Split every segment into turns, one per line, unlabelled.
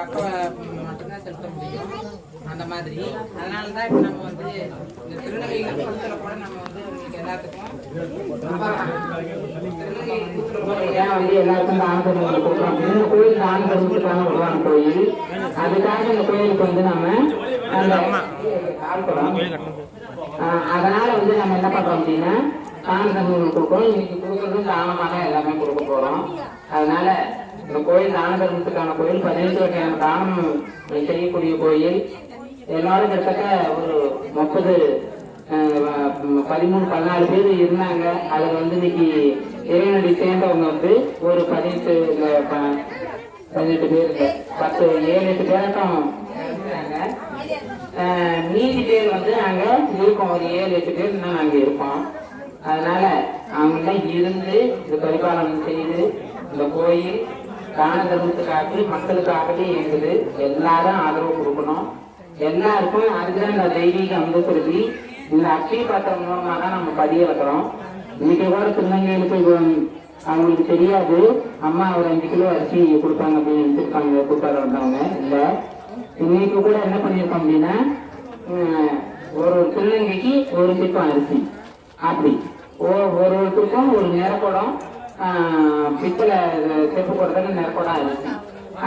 கப்பை மட்டும்தான் செலுத்த முடியும். அந்த மாதிரி. அதனால தான் இப்போ நம்ம வந்து இந்த திருநங்கைகள் குழுத்தில் கூட நம்ம வந்து உங்களுக்கு எல்லாத்துக்கும்
வந்து எல்லாருக்கும் தான தர்மங்கள் கொடுக்குறோம் இந்த கோயில் தான தர்மத்துக்கான உருவான கோயில். அதுக்காக இந்த கோயிலுக்கு வந்து நம்ம அந்த ஆழ்குளம். அதனால வந்து நம்ம என்ன பண்றோம் அப்படின்னா தான தர்மங்கள் கொடுக்குறோம் இன்னைக்கு கொடுக்குறது தானமாக எல்லாமே கொடுக்க போறோம். அதனால இந்த கோயில் தான தர்மத்துக்கான கோயில் பதினெட்டு வகையான தானம் செய்யக்கூடிய கோயில். எல்லாரும் கிட்டத்தட்ட ஒரு முப்பது பதிமூணு பதினாலு பேர் இருந்தாங்க. அதில் வந்து இன்னைக்கு இறைநடி சேர்ந்தவங்க வந்து ஒரு பதினெட்டு ப- பதினெட்டு பேர் பத்து ஏழு எட்டு பேரட்டும் மீதி பேர் வந்து நாங்கள் இருக்கோம். ஒரு ஏழு எட்டு பேர் இன்னும் நாங்கள் இருப்போம். அதனால அவங்க இருந்து இது பரிபாலனம் செய்து இந்த கோயில் தான தர்மத்துக்காக மக்களுக்காகவே இயங்குது எல்லாரும் ஆதரவு கொடுக்கணும். எல்லாருக்கும் அதுதான் இந்த தெய்வீக அமுதப்பிரதி இந்த அக்ஷய பாத்திரம் மூலமா தான் நம்ம பதிய வைக்கிறோம் இன்னைக்கு கூட திருநங்கைகளுக்கு அவங்களுக்கு தெரியாது. அம்மா ஒரு அஞ்சு கிலோ அரிசி கொடுப்பாங்க அப்படின்னு நினைச்சிருக்காங்க கூட்டாள வந்தவங்க. இல்ல. இன்னைக்கு கூட என்ன பண்ணியிருக்கோம் அப்படின்னா ஒரு ஒரு திருநங்கைக்கு ஒரு சிப்பம் அரிசி. அப்படி. ஒ- ஒரு ஒருத்தருக்கும் ஒரு செப்பு போடுறதுக்கு நிறப்படம் இருக்கு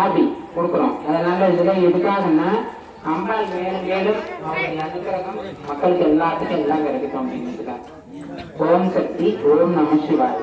அப்படி கொடுக்குறோம். அதனால இதுல எதுக்காகன்னா அம்பாள் மேலும் மேலும் அவருடைய அனுகிரகம் மக்களுக்கு எல்லாத்துக்கும் எல்லாம் கிடைக்கும் அப்படின்னு ஓம் சக்தி ஓம் நம சிவாய்.